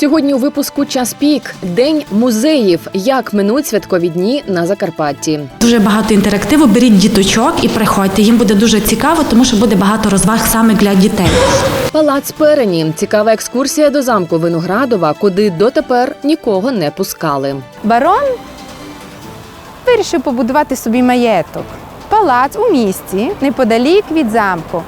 Сьогодні у випуску час пік день музеїв. Як минуть святкові дні на Закарпатті? Дуже багато інтерактиву. Беріть діточок і приходьте. Їм буде дуже цікаво, тому що буде багато розваг саме для дітей. Палац Перені цікава екскурсія до замку Виноградова, куди дотепер нікого не пускали. Барон вирішив побудувати собі маєток. Палац у місті неподалік від замку.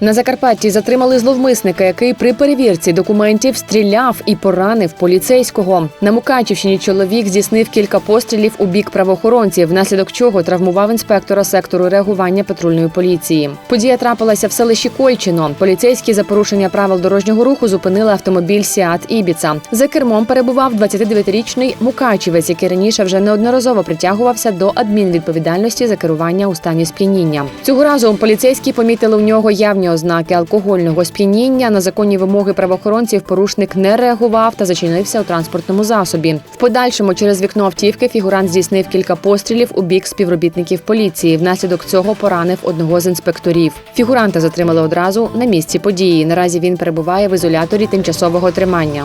На Закарпатті затримали зловмисника, який при перевірці документів стріляв і поранив поліцейського. На Мукачівщині чоловік здійснив кілька пострілів у бік правоохоронців, внаслідок чого травмував інспектора сектору реагування патрульної поліції. Подія трапилася в селищі Кольчино. Поліцейські за порушення правил дорожнього руху зупинили автомобіль Сіат Ібіца. За кермом перебував 29-річний мукачівець, який раніше вже неодноразово притягувався до адмінвідповідальності за керування у стані сп'яніння. Цього разу поліцейські помітили у нього явні ознаки алкогольного сп'яніння. На законні вимоги правоохоронців порушник не реагував та зачинився у транспортному засобі. В подальшому через вікно автівки фігурант здійснив кілька пострілів у бік співробітників поліції. Внаслідок цього поранив одного з інспекторів. Фігуранта затримали одразу на місці події. Наразі він перебуває в ізоляторі тимчасового тримання.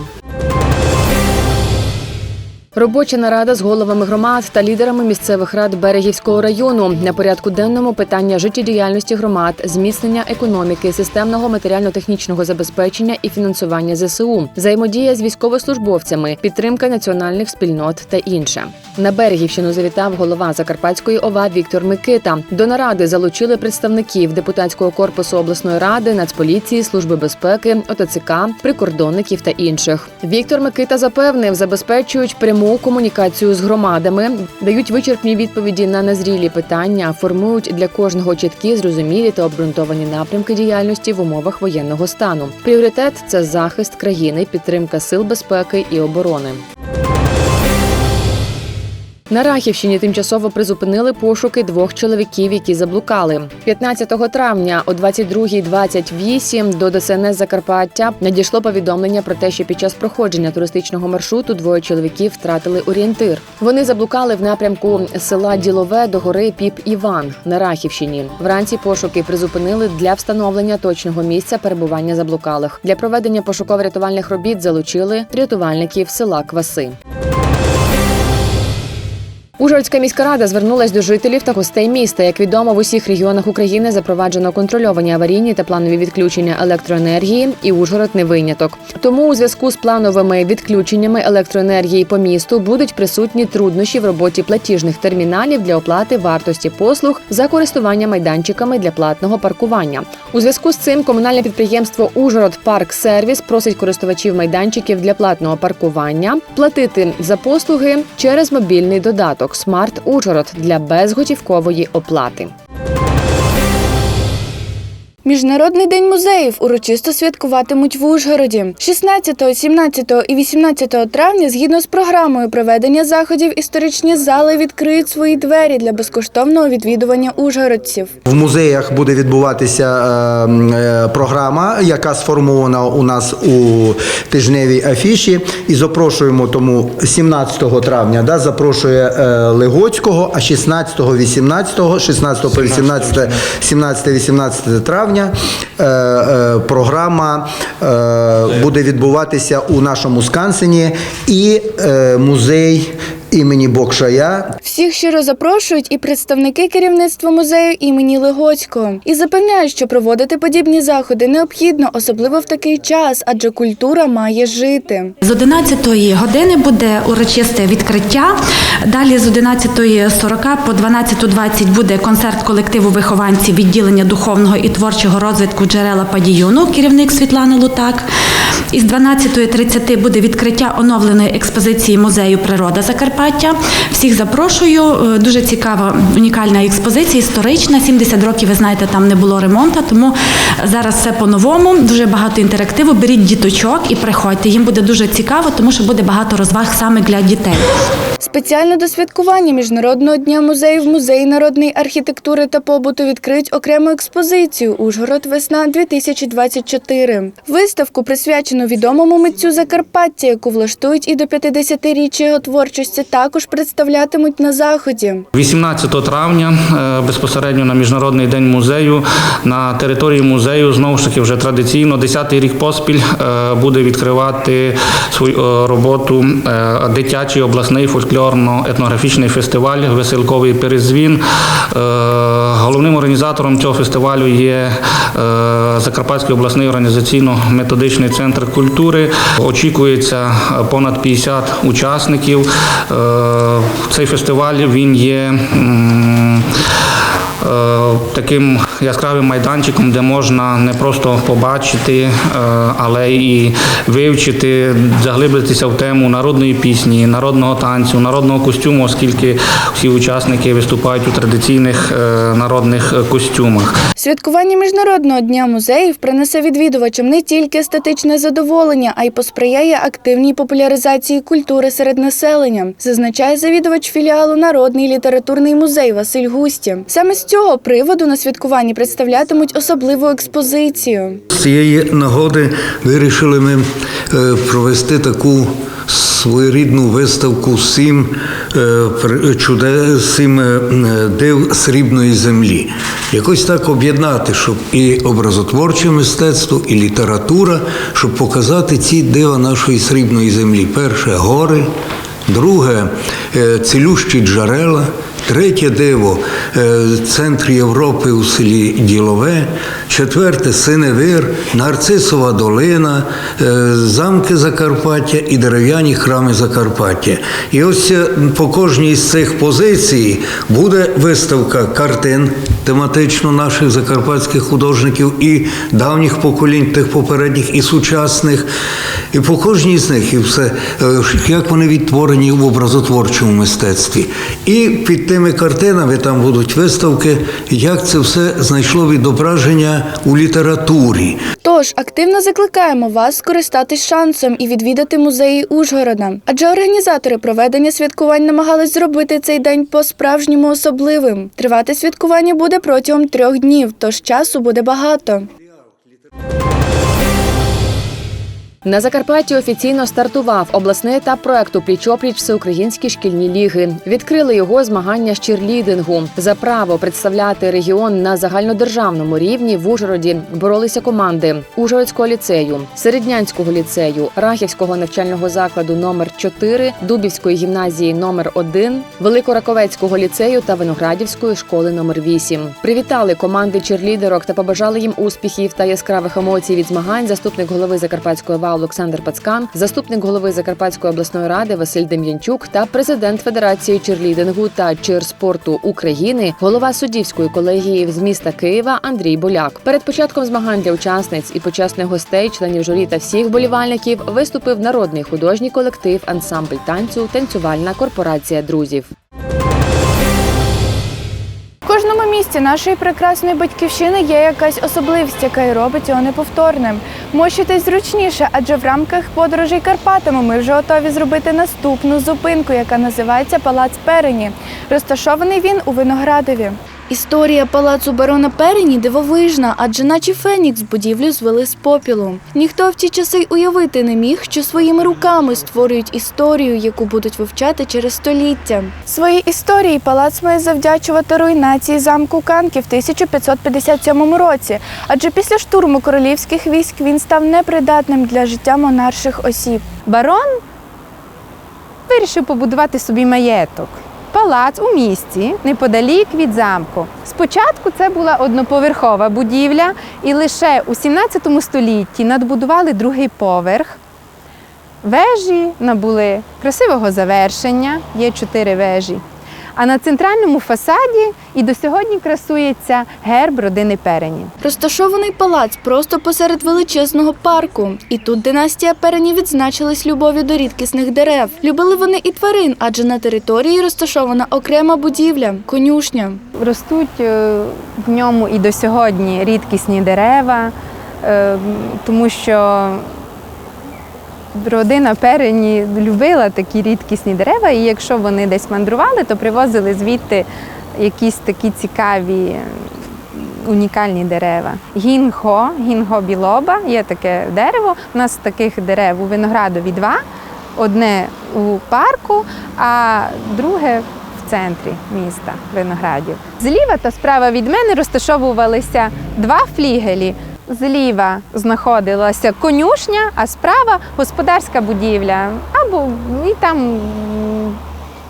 Робоча нарада з головами громад та лідерами місцевих рад Берегівського району на порядку денному питання життєдіяльності громад, зміцнення економіки, системного матеріально-технічного забезпечення і фінансування ЗСУ, взаємодія з військовослужбовцями, підтримка національних спільнот та інше. На Берегівщину завітав голова Закарпатської ОВА Віктор Микита. До наради залучили представників депутатського корпусу обласної ради, Нацполіції, служби безпеки, ОТЦК, прикордонників та інших. Віктор Микита запевнив, забезпечують пряму комунікацію з громадами, дають вичерпні відповіді на незрілі питання, формують для кожного чіткі, зрозумілі та обґрунтовані напрямки діяльності в умовах воєнного стану. Пріоритет це захист країни, підтримка сил безпеки і оборони. На Рахівщині тимчасово призупинили пошуки двох чоловіків, які заблукали. 15 травня о 22.28 до ДСНС Закарпаття надійшло повідомлення про те, що під час проходження туристичного маршруту двоє чоловіків втратили орієнтир. Вони заблукали в напрямку села Ділове до гори Піп Іван на Рахівщині. Вранці пошуки призупинили для встановлення точного місця перебування заблукалих. Для проведення пошуково-рятувальних робіт залучили рятувальників села Кваси. Ужгородська міська рада звернулась до жителів та гостей міста. Як відомо, в усіх регіонах України запроваджено контрольовані аварійні та планові відключення електроенергії, і Ужгород не виняток. Тому у зв'язку з плановими відключеннями електроенергії по місту будуть присутні труднощі в роботі платіжних терміналів для оплати вартості послуг за користування майданчиками для платного паркування. У зв'язку з цим комунальне підприємство Ужгород Парк Сервіс просить користувачів майданчиків для платного паркування платити за послуги через мобільний додаток Смарт Ужгород для безготівкової оплати. Міжнародний день музеїв урочисто святкуватимуть в Ужгороді 16, 17 і 18 травня. Згідно з програмою проведення заходів, історичні зали відкриють свої двері для безкоштовного відвідування ужгородців. В музеях буде відбуватися е, е, програма, яка сформована у нас у тижневій афіші. І запрошуємо тому 17 травня, да, запрошує е, Легоцького, а 16, 18, 16 по 18, 17, 18 травня е, е, програма е, буде відбуватися у нашому скансені і музей імені Бокшая Всіх щиро запрошують і представники керівництва музею імені Легоцького і запевняють, що проводити подібні заходи необхідно, особливо в такий час, адже культура має жити. З 11 години буде урочисте відкриття. Далі з 11.40 по 12.20 буде концерт колективу вихованців відділення духовного і творчого розвитку джерела Падіюну, керівник Світлана Лутак. Із 12.30 буде відкриття оновленої експозиції музею Природа Закарпаття. Всіх запрошую. Е, Дуже цікава, унікальна експозиція, історична. 70 років, ви знаєте, там не було ремонту, тому зараз все по-новому. Дуже багато інтерактиву. Беріть діточок і приходьте. Їм буде дуже цікаво, тому що буде багато розваг саме для дітей. Спеціально до святкування Міжнародного дня музеїв музей народної архітектури та побуту відкриють окрему експозицію Ужгород весна 2024. Виставку присвячену відомому митцю Закарпаття, яку влаштують і до 50-річчя його творчості, також представлятимуть на заході. 18 травня е, безпосередньо на Міжнародний день музею на території музею знову ж таки вже традиційно 10-й рік поспіль е, буде відкривати свою е, роботу дитячий обласний фольклорно-етнографічний фестиваль Веселковий перезвін. Е, Головним організатором цього фестивалю є е, Закарпатський обласний організаційно-методичний центр культури. Очікується е, понад 50 учасників. Цей фестиваль він є. Е, Таким яскравим майданчиком, де можна не просто побачити, е, але і вивчити, заглибитися в тему народної пісні, народного танцю, народного костюму, оскільки всі учасники виступають у традиційних е, народних костюмах. Святкування Міжнародного дня музеїв принесе відвідувачам не тільки естетичне задоволення, а й посприяє активній популяризації культури серед населення, зазначає завідувач філіалу Народний літературний музей Василь Густі. Саме з цього приводу на святкуванні представлятимуть особливу експозицію. З цієї нагоди вирішили ми е, провести таку своєрідну виставку сім е, сім е, див срібної землі. Якось так об'єднати, щоб і образотворче мистецтво, і література, щоб показати ці дива нашої срібної землі. Перше гори, друге цілющі джерела. Третє диво е, центр Європи у селі Ділове, четверте Синевир, Нарцисова долина, е, замки Закарпаття і дерев'яні храми Закарпаття. І ось е, по кожній з цих позицій буде виставка картин тематично наших закарпатських художників і давніх поколінь, тих попередніх і сучасних. І по кожній з них, і все, е, як вони відтворені в образотворчому мистецтві. І під тими картинами там будуть виставки, як це все знайшло відображення у літературі. Тож активно закликаємо вас скористатись шансом і відвідати музеї Ужгорода. Адже організатори проведення святкувань намагались зробити цей день по-справжньому особливим. Тривати святкування буде протягом трьох днів, тож часу буде багато. На Закарпатті офіційно стартував обласний етап проекту Пліч-опліч Всеукраїнські шкільні ліги. Відкрили його змагання з черлідингу. За право представляти регіон на загальнодержавному рівні в Ужгороді боролися команди Ужгородського ліцею, Середнянського ліцею, Рахівського навчального закладу номер 4 Дубівської гімназії номер 1 Великораковецького ліцею та Виноградівської школи номер 8 Привітали команди черлідерок та побажали їм успіхів та яскравих емоцій від змагань. Заступник голови Закарпатської Олександр Пацкан, заступник голови Закарпатської обласної ради Василь Дем'янчук та президент Федерації черлідингу та чирспорту України, голова суддівської колегії з міста Києва Андрій Боляк. Перед початком змагань для учасниць і почесних гостей, членів журі та всіх болівальників виступив народний художній колектив ансамбль танцю Танцювальна корпорація друзів. Місті нашої прекрасної батьківщини є якась особливість, яка й робить його неповторним. Мощитись зручніше, адже в рамках подорожей Карпатами ми вже готові зробити наступну зупинку, яка називається Палац Перені. Розташований він у Виноградові. Історія палацу барона Перені дивовижна, адже наче Фенікс будівлю звели з попілу. Ніхто в ті часи й уявити не міг, що своїми руками створюють історію, яку будуть вивчати через століття. Своїй історії палац має завдячувати руйнації замку Канки в 1557 році, адже після штурму королівських військ він став непридатним для життя монарших осіб. Барон вирішив побудувати собі маєток. Палац у місті неподалік від замку. Спочатку це була одноповерхова будівля, і лише у 17 столітті надбудували другий поверх. Вежі набули красивого завершення, є чотири вежі. А на центральному фасаді і до сьогодні красується герб родини Перені. Розташований палац просто посеред величезного парку. І тут династія Перені відзначилась любов'ю до рідкісних дерев. Любили вони і тварин, адже на території розташована окрема будівля конюшня. Ростуть е, в ньому і до сьогодні рідкісні дерева, е, тому що Родина Перені любила такі рідкісні дерева, і якщо вони десь мандрували, то привозили звідти якісь такі цікаві унікальні дерева. Гінго, гінго білоба, є таке дерево. У нас таких дерев у виноградові два. Одне у парку, а друге в центрі міста виноградів. Зліва та справа від мене розташовувалися два флігелі. Зліва знаходилася конюшня, а справа господарська будівля. Або і там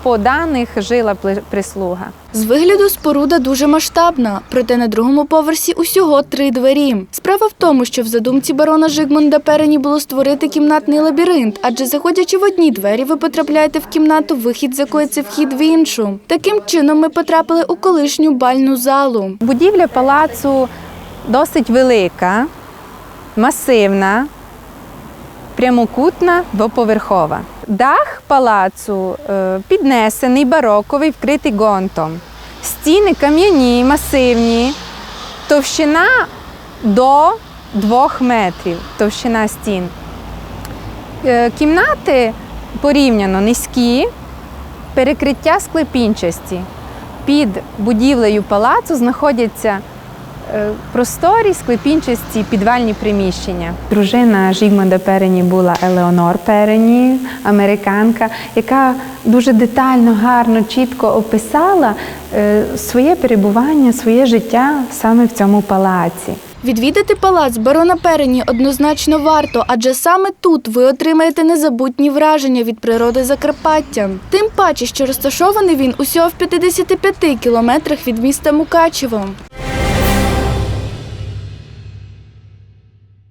по даних жила прислуга. З вигляду споруда дуже масштабна, проте на другому поверсі усього три двері. Справа в тому, що в задумці барона Жигмунда Перені було створити кімнатний лабіринт, адже заходячи в одні двері, ви потрапляєте в кімнату, вихід з якої це вхід в іншу. Таким чином ми потрапили у колишню бальну залу. Будівля палацу досить велика, масивна, прямокутна, двоповерхова. Дах палацу е, піднесений, бароковий, вкритий гонтом. Стіни кам'яні, масивні, товщина до двох метрів, товщина стін. Е, Кімнати порівняно низькі, перекриття склепінчасті. Під будівлею палацу знаходяться просторі склепінчасті підвальні приміщення. Дружина Жігмунда Перені була Елеонор Перені, американка, яка дуже детально, гарно, чітко описала е, своє перебування, своє життя саме в цьому палаці. Відвідати палац барона Перені однозначно варто, адже саме тут ви отримаєте незабутні враження від природи Закарпаття. Тим паче, що розташований він усього в 55 кілометрах від міста Мукачево.